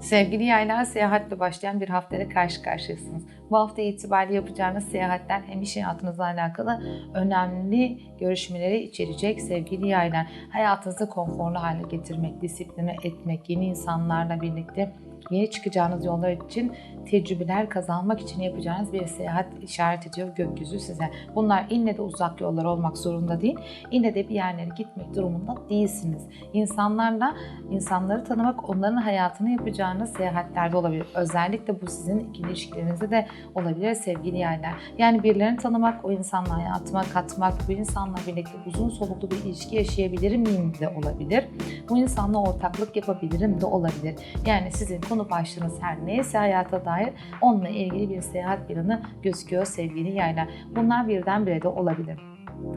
Sevgili yaylar seyahatle başlayan bir haftayla karşı karşıyasınız. Bu hafta itibariyle yapacağınız seyahatler hem iş hayatınızla alakalı önemli görüşmeleri içerecek sevgili yaylar. Hayatınızı konforlu hale getirmek, disipline etmek, yeni insanlarla birlikte yeni çıkacağınız yollar için tecrübeler kazanmak için yapacağınız bir seyahat işaret ediyor gökyüzü size. Bunlar ille de uzak yollar olmak zorunda değil. ille de bir yerlere gitmek durumunda değilsiniz. İnsanlarla, insanları tanımak, onların hayatını yapacağınız seyahatlerde olabilir. Özellikle bu sizin ilişkilerinizde de olabilir sevgili yerler. Yani birilerini tanımak, o insanla hayatıma katmak, bu insanla birlikte uzun soluklu bir ilişki yaşayabilir miyim de olabilir. Bu insanla ortaklık yapabilirim de olabilir. Yani sizin konu başlığınız her neyse hayata dair onunla ilgili bir seyahat planı gözüküyor sevgili yaylar. Bunlar birdenbire de olabilir.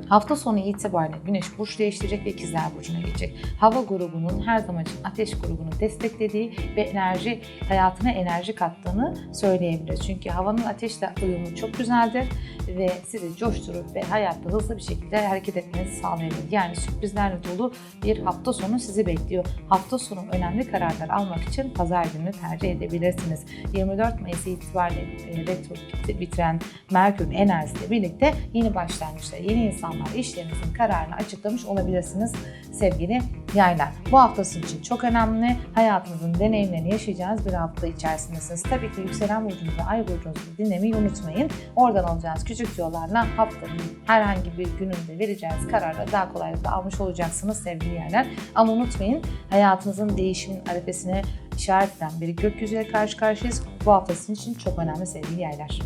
Hafta sonu itibariyle Güneş burç değiştirecek ve ikizler burcuna geçecek. Hava grubunun her zaman için ateş grubunu desteklediği ve enerji hayatına enerji kattığını söyleyebiliriz. Çünkü havanın ateşle uyumu çok güzeldir ve sizi coşturur ve hayatta hızlı bir şekilde hareket etmenizi sağlayabilir. Yani sürprizlerle dolu bir hafta sonu sizi bekliyor. Hafta sonu önemli kararlar almak için pazar gününü tercih edebilirsiniz. 24 Mayıs itibariyle e, retro bit- bitiren Merkür enerjisiyle birlikte yeni başlangıçlar, yeni insanlar işlerinizin kararını açıklamış olabilirsiniz sevgili yaylar. Bu haftası için çok önemli. Hayatınızın deneyimlerini yaşayacağınız bir hafta içerisindesiniz. Tabii ki yükselen burcunuzu ve ay burcunuzu dinlemeyi unutmayın. Oradan alacağınız küçük yollarla haftanın herhangi bir gününde vereceğiniz kararla daha kolaylıkla almış olacaksınız sevgili yerler. Ama unutmayın hayatınızın değişimin arefesine işaret eden bir gökyüzüyle karşı karşıyayız. Bu hafta sizin için çok önemli sevgili yerler.